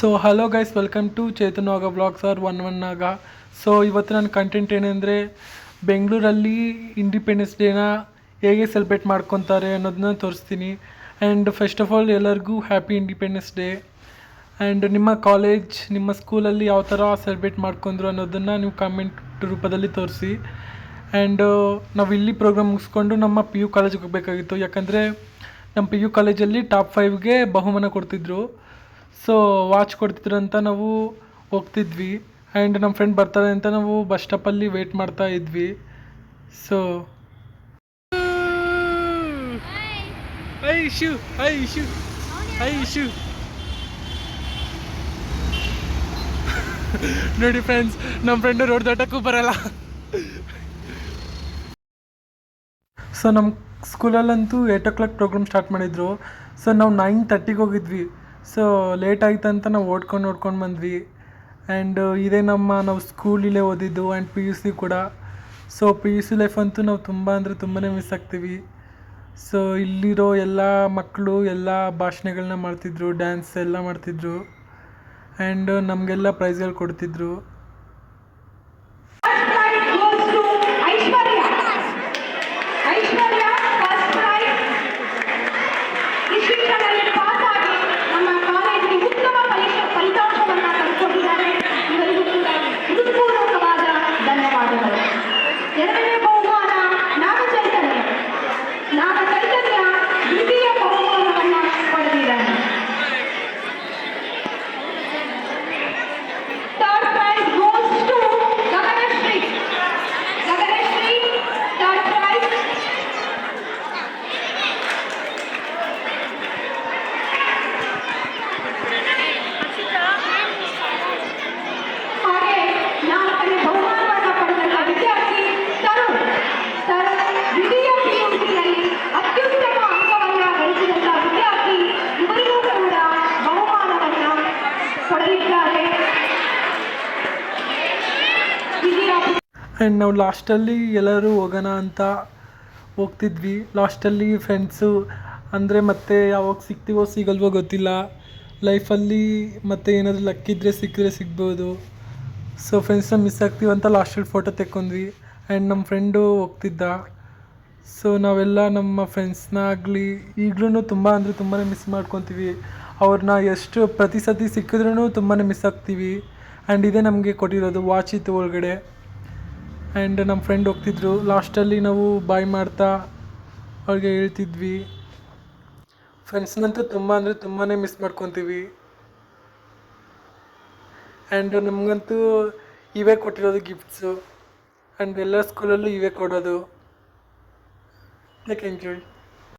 So hello guys welcome to Chetan ಆಗ blogs R one one ಆಗ so ಇವತ್ತು ನನ್ನ ಕಂಟೆಂಟ್ ಏನಂದರೆ ಬೆಂಗಳೂರಲ್ಲಿ ಇಂಡಿಪೆಂಡೆನ್ಸ್ ಡೇನ ಹೇಗೆ ಸೆಲೆಬ್ರೇಟ್ ಮಾಡ್ಕೊತಾರೆ ಅನ್ನೋದನ್ನ ತೋರಿಸ್ತೀನಿ. ಆ್ಯಂಡ್ ಫಸ್ಟ್ ಆಫ್ ಆಲ್ ಎಲ್ಲರಿಗೂ ಹ್ಯಾಪಿ ಇಂಡಿಪೆಂಡೆನ್ಸ್ ಡೇ ಆ್ಯಂಡ್ ನಿಮ್ಮ ಕಾಲೇಜ್ ನಿಮ್ಮ ಸ್ಕೂಲಲ್ಲಿ ಯಾವ ಥರ ಸೆಲೆಬ್ರೇಟ್ ಮಾಡ್ಕೊಂಡ್ರು ಅನ್ನೋದನ್ನು ನೀವು ಕಾಮೆಂಟ್ ರೂಪದಲ್ಲಿ ತೋರಿಸಿ. ಆ್ಯಂಡ್ ನಾವು ಇಲ್ಲಿ ಪ್ರೋಗ್ರಾಮ್ ಮುಗಿಸ್ಕೊಂಡು ನಮ್ಮ ಪಿ ಯು ಕಾಲೇಜಿಗೆ ಹೋಗಬೇಕಾಗಿತ್ತು. ಯಾಕಂದರೆ ನಮ್ಮ ಪಿ ಯು ಕಾಲೇಜಲ್ಲಿ ಟಾಪ್ ಫೈವ್ಗೆ ಬಹುಮಾನ ಕೊಡ್ತಿದ್ರು. ಸೊ ವಾಚ್ ಕೊಡ್ತಿದ್ರು ಅಂತ ನಾವು ಹೋಗ್ತಿದ್ವಿ. ಆ್ಯಂಡ್ ನಮ್ಮ ಫ್ರೆಂಡ್ ಬರ್ತಾರೆ ಅಂತ ನಾವು ಬಸ್ ಸ್ಟಾಪಲ್ಲಿ ವೇಟ್ ಮಾಡ್ತಾ ಇದ್ವಿ. ಸೊ ಐ ಇಶು ಐ ಇಶು ಐ ಇಶು ನೋಡಿ ಫ್ರೆಂಡ್ಸ್ ನಮ್ಮ ಫ್ರೆಂಡು ರೋಡ್ ದಾಟಕ್ಕೂ ಬರಲ್ಲ. ಸೊ ನಮ್ಮ ಸ್ಕೂಲಲ್ಲಂತೂ eight o'clock program start ಮಾಡಿದ್ರು. ಸೊ ನಾವು ನೈನ್ ತರ್ಟಿಗೆ ಹೋಗಿದ್ವಿ. ಸೊ ಲೇಟ್ ಆಯ್ತು ಅಂತ ನಾವು ಓಡ್ಕೊಂಡು ನೋಡ್ಕೊಂಡು ಬಂದ್ವಿ. ಆ್ಯಂಡ್ ಇದೇ ನಮ್ಮ ನಾವು ಸ್ಕೂಲಲ್ಲೇ ಓದಿದ್ದು ಆ್ಯಂಡ್ ಪಿ ಯು ಸಿ ಕೂಡ. So P U C life ಅಂತೂ ನಾವು ತುಂಬ ಅಂದರೆ ತುಂಬಾ ಮಿಸ್ ಆಗ್ತೀವಿ. ಸೊ ಇಲ್ಲಿರೋ ಎಲ್ಲ ಮಕ್ಕಳು ಎಲ್ಲ ಭಾಷಣಗಳನ್ನ ಮಾಡ್ತಿದ್ರು ಡ್ಯಾನ್ಸ್ ಎಲ್ಲ ಮಾಡ್ತಿದ್ರು. ಆ್ಯಂಡ್ ನಮಗೆಲ್ಲ ಪ್ರೈಸ್ಗಳು ಕೊಡ್ತಿದ್ರು. ಆ್ಯಂಡ್ ನಾವು ಲಾಸ್ಟಲ್ಲಿ ಎಲ್ಲರೂ ಹೋಗೋಣ ಅಂತ ಹೋಗ್ತಿದ್ವಿ. ಲಾಸ್ಟಲ್ಲಿ ಫ್ರೆಂಡ್ಸು ಅಂದರೆ ಮತ್ತೆ ಯಾವಾಗ ಸಿಗ್ತೀವೋ ಸಿಗಲ್ವೋ ಗೊತ್ತಿಲ್ಲ. ಲೈಫಲ್ಲಿ ಮತ್ತೆ ಏನಾದರೂ ಲಕ್ಕಿದ್ರೆ ಸಿಕ್ಕಿದ್ರೆ ಸಿಗ್ಬೋದು. ಸೊ ಫ್ರೆಂಡ್ಸ್ನ ಮಿಸ್ ಆಗ್ತೀವಂತ ಲಾಸ್ಟಲ್ಲಿ ಫೋಟೋ ತೆಕ್ಕೊಂಡ್ವಿ. ಆ್ಯಂಡ್ ನಮ್ಮ ಫ್ರೆಂಡು ಹೋಗ್ತಿದ್ದ. ಸೊ ನಾವೆಲ್ಲ ನಮ್ಮ ಫ್ರೆಂಡ್ಸ್ನಾಗಲಿ ಈಗಲೂ ತುಂಬ ಅಂದರೆ ತುಂಬಾ ಮಿಸ್ ಮಾಡ್ಕೊತೀವಿ. ಅವ್ರನ್ನ ಎಷ್ಟು ಪ್ರತಿ ಸತಿ ಸಿಕ್ಕಿದ್ರೂ ತುಂಬಾ ಮಿಸ್ ಆಗ್ತೀವಿ. ಆ್ಯಂಡ್ ಇದೇ ನಮಗೆ ಕೊಟ್ಟಿರೋದು ವಾಚ್ ಇತ್ತು ಒಳಗಡೆ. ಆ್ಯಂಡ್ ನಮ್ಮ ಫ್ರೆಂಡ್ ಹೋಗ್ತಿದ್ರು. ಲಾಸ್ಟಲ್ಲಿ ನಾವು ಬಾಯ್ ಮಾಡ್ತಾ ಅವ್ರಿಗೆ ಹೇಳ್ತಿದ್ವಿ. ಫ್ರೆಂಡ್ಸ್ನಂತೂ ತುಂಬ ಅಂದರೆ ತುಂಬಾ ಮಿಸ್ ಮಾಡ್ಕೊತೀವಿ. ಆ್ಯಂಡ್ ನಮಗಂತೂ ಇವೇ ಕೊಟ್ಟಿರೋದು ಗಿಫ್ಟ್ಸು ಆ್ಯಂಡ್ ಎಲ್ಲ ಸ್ಕೂಲಲ್ಲೂ ಇವೇ ಕೊಡೋದು. Like enjoy